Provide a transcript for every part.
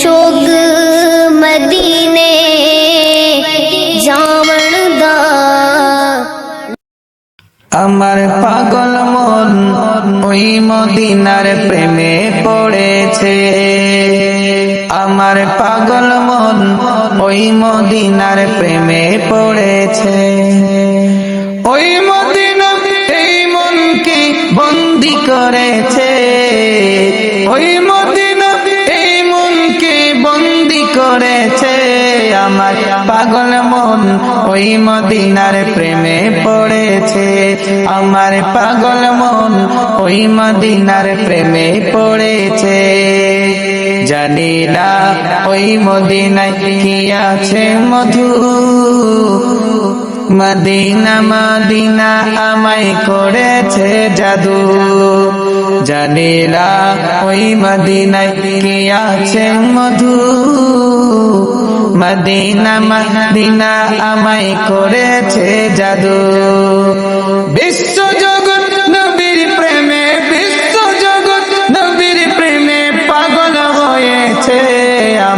शोग मदीने जावण আমার পাগল মন ওই মদিনার প্রেমে পড়েছে। আমার পাগল মন ওই মদিনার প্রেমে পড়েছে। ওই মদিনা এই মনকে বন্দি করেছে। ওই করেছে আমার পাগল মন, ওই মদিনার প্রেমে পড়েছে। আমার পাগল মন, ওই মদিনার প্রেমে পড়েছে। জানি না ওই মদিনায় কি আছে মধু। মদিনা মদিনা আমায় করেছে জাদু। জানিলা ওই মদিনায় কে আছে মধু? মদিনা মদিনা আমায় করেছে জাদু। বিশ্ব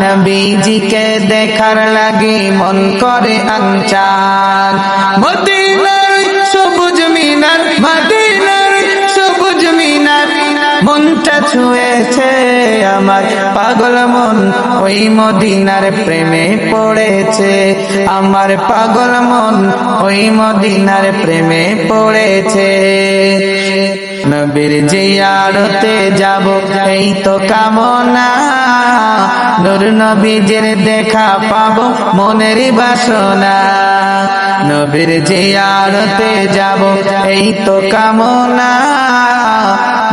নবীজিকে দেখার লাগি মন করে আনচান মদিনার সবুজ মিনার, মদিনার সবুজ মিনার, মনটা ছুঁয়েছে আমার পাগল মন। ওই মদিনার প্রেমে পড়েছে আমার পাগল মন। ওই মদিনার প্রেমে পড়েছে। নবীর জিয়ারতে যাব, এই তো কামনা। নূর নবীজের দেখা পাবো মনের বাসনা। নবীর জিয়ারতে যাব, এই তো কামনা।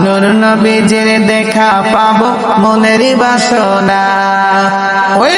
নূর নবীজের দেখা পাবো মনের বাসনা। ওই